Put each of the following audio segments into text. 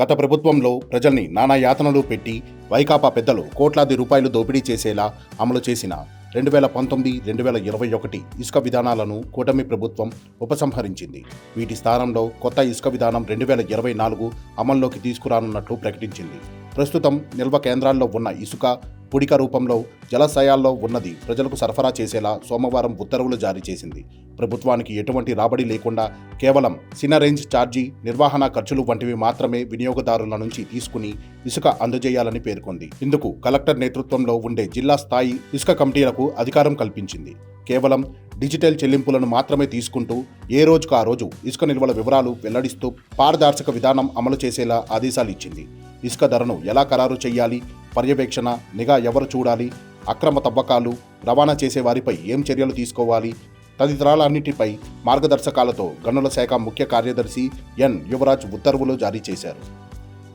గత ప్రభుత్వంలో ప్రజల్ని నానా యాతనలు పెట్టి వైకాపా పెద్దలు కోట్లాది రూపాయలు దోపిడీ చేసేలా అమలు చేసిన రెండు వేల పంతొమ్మిది రెండు వేల ఇరవై ఒకటి ఇసుక విధానాలను కూటమి ప్రభుత్వం ఉపసంహరించింది. వీటి స్థానంలో కొత్త ఇసుక విధానం రెండు వేల ఇరవై నాలుగు అమల్లోకి తీసుకురానున్నట్లు ప్రకటించింది. ప్రస్తుతం నిల్వ కేంద్రాల్లో ఉన్న ఇసుక పుడిక రూపంలో జలాశయాల్లో ఉన్నది ప్రజలకు సరఫరా చేసేలా సోమవారం ఉత్తర్వులు జారీ చేసింది. ప్రభుత్వానికి ఎటువంటి రాబడి లేకుండా కేవలం చిన్న రేంజ్ ఛార్జీ నిర్వహణ ఖర్చులు వంటివి మాత్రమే వినియోగదారుల నుంచి తీసుకుని ఇసుక అందజేయాలని పేర్కొంది. ఇందుకు కలెక్టర్ నేతృత్వంలో ఉండే జిల్లా స్థాయి ఇసుక కమిటీలకు అధికారం కల్పించింది. కేవలం డిజిటల్ చెల్లింపులను మాత్రమే తీసుకుంటూ ఏ రోజుకు ఆ రోజు ఇసుక నిల్వల వివరాలు వెల్లడిస్తూ పారదర్శక విధానం అమలు చేసేలా ఆదేశాలు ఇచ్చింది. ఇసుక ధరను ఎలా ఖరారు చేయాలి? పర్యవేక్షణ నిఘా ఎవరు చూడాలి అక్రమ తవ్వకాలు రవాణా చేసేవారిపై ఏం చర్యలు తీసుకోవాలి తదితరాలన్నిటిపై మార్గదర్శకాలతో గనుల శాఖ ముఖ్య కార్యదర్శి ఎన్. యువరాజ్ ఉత్తర్వులు జారీ చేశారు.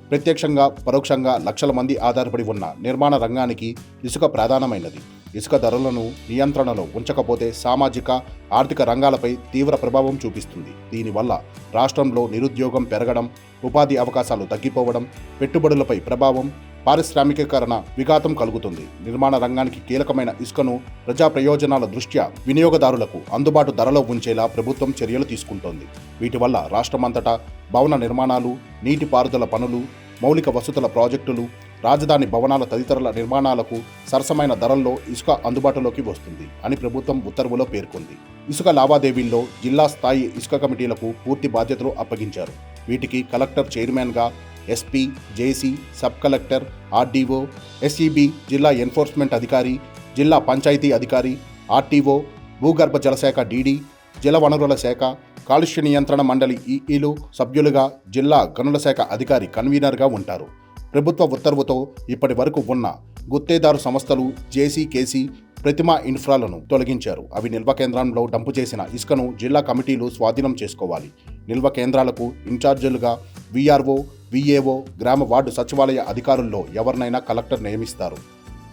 ప్రత్యక్షంగా పరోక్షంగా లక్షల మంది ఆధారపడి ఉన్న నిర్మాణ రంగానికి ఇసుక ప్రధానమైనది. ఇసుక ధరలను నియంత్రణలో ఉంచకపోతే సామాజిక ఆర్థిక రంగాలపై తీవ్ర ప్రభావం చూపిస్తుంది. దీనివల్ల రాష్ట్రంలో నిరుద్యోగం పెరగడం ఉపాధి అవకాశాలు తగ్గిపోవడం పెట్టుబడులపై ప్రభావం పారిశ్రామికీకరణ విఘాతం కలుగుతుంది. నిర్మాణ రంగానికి కీలకమైన ఇసుకను ప్రజా ప్రయోజనాల దృష్ట్యా వినియోగదారులకు అందుబాటు ధరలో ఉంచేలా ప్రభుత్వం చర్యలు తీసుకుంటోంది. వీటి వల్ల రాష్ట్రమంతటా భవన నిర్మాణాలు నీటిపారుదల పనులు మౌలిక వసతుల ప్రాజెక్టులు రాజధాని భవనాల తదితరుల నిర్మాణాలకు సరసమైన ధరల్లో ఇసుక అందుబాటులోకి వస్తుంది అని ప్రభుత్వం ఉత్తర్వులో పేర్కొంది. ఇసుక లావాదేవీల్లో జిల్లా స్థాయి ఇసుక కమిటీలకు పూర్తి బాధ్యతలు అప్పగించారు. వీటికి కలెక్టర్ చైర్మన్గా SP JC sub collector RDO SEB జిల్లా ఎన్ఫోర్స్మెంట్ అధికారి జిల్లా పంచాయతీ అధికారి ఆర్టీఓ భూగర్భ జలశాఖ డీడీ జలవనరుల శాఖ కాలుష్య నియంత్రణ మండలి ఈఈలు సభ్యులుగా జిల్లా గనుల శాఖ అధికారి కన్వీనర్గా ఉంటారు. ప్రభుత్వ ఉత్తర్వుతో ఇప్పటి వరకు ఉన్న గుత్తేదారు సంస్థలు జేసీ కేసీ ప్రతిమ ఇన్ఫ్రాలను తొలగించారు. అవి నిల్వ కేంద్రంలో డంపు చేసిన ఇసుకను జిల్లా కమిటీలు స్వాధీనం చేసుకోవాలి. నిల్వ కేంద్రాలకు ఇన్ఛార్జీలుగా వీఆర్ఓ విఏఓ గ్రామ వార్డు సచివాలయ అధికారుల్లో ఎవరినైనా కలెక్టర్ నియమిస్తారు.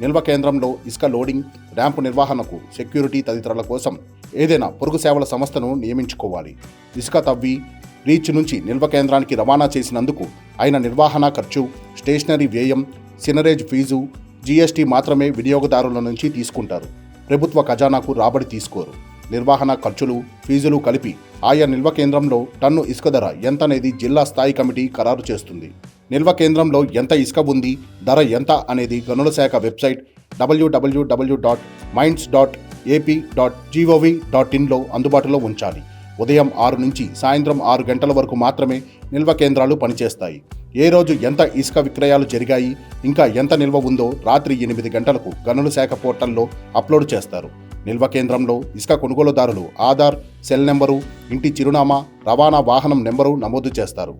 నిల్వ కేంద్రంలో ఇసుక లోడింగ్ ర్యాంపు నిర్వహణకు సెక్యూరిటీ తదితరుల కోసం ఏదైనా పొరుగు సేవల సంస్థను నియమించుకోవాలి. ఇసుక తవ్వి రీచ్ నుంచి నిల్వ కేంద్రానికి రవాణా చేసినందుకు అయిన నిర్వహణ ఖర్చు స్టేషనరీ వ్యయం సినరేజ్ ఫీజు జీఎస్టీ మాత్రమే వినియోగదారుల నుంచి తీసుకుంటారు. ప్రభుత్వ ఖజానాకు రాబడి తీసుకోరు. నిర్వహణ ఖర్చులు ఫీజులు కలిపి ఆయా నిల్వ కేంద్రంలో టన్ను ఇసుక ధర ఎంతనేది జిల్లా స్థాయి కమిటీ ఖరారు చేస్తుంది. నిల్వ కేంద్రంలో ఎంత ఇసుక ఉంది ధర ఎంత అనేది గనుల శాఖ website WWW dot minds dot AP dot GOV dot ఇన్లో అందుబాటులో ఉంచాలి. ఉదయం ఆరు నుంచి సాయంత్రం ఆరు గంటల వరకు మాత్రమే నిల్వ కేంద్రాలు పనిచేస్తాయి. ఏ రోజు ఎంత ఇసుక విక్రయాలు జరిగాయి ఇంకా ఎంత నిల్వ ఉందో రాత్రి ఎనిమిది గంటలకు గనుల శాఖ పోర్టల్లో అప్లోడ్ చేస్తారు. నిల్వ కేంద్రంలో ఇసుక కొనుగోలుదారులు ఆధార్ సెల్ నెంబరు ఇంటి చిరునామా రవాణా వాహనం నెంబరు నమోదు చేస్తారు.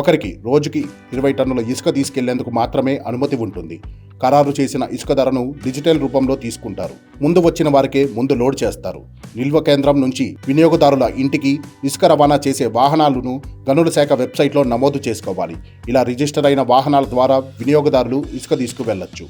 ఒకరికి రోజుకి ఇరవై టన్నుల ఇసుక తీసుకెళ్ళేందుకు మాత్రమే అనుమతి ఉంటుంది. ఖరారు చేసిన ఇసుక ధరను డిజిటల్ రూపంలో తీసుకుంటారు. ముందు వచ్చిన వారికే ముందు లోడ్ చేస్తారు. నిల్వ కేంద్రం నుంచి వినియోగదారుల ఇంటికి ఇసుక రవాణా చేసే వాహనాలను గనుల శాఖ వెబ్సైట్లో నమోదు చేసుకోవాలి. ఇలా రిజిస్టర్ అయిన వాహనాల ద్వారా వినియోగదారులు ఇసుక తీసుకువెళ్ళొచ్చు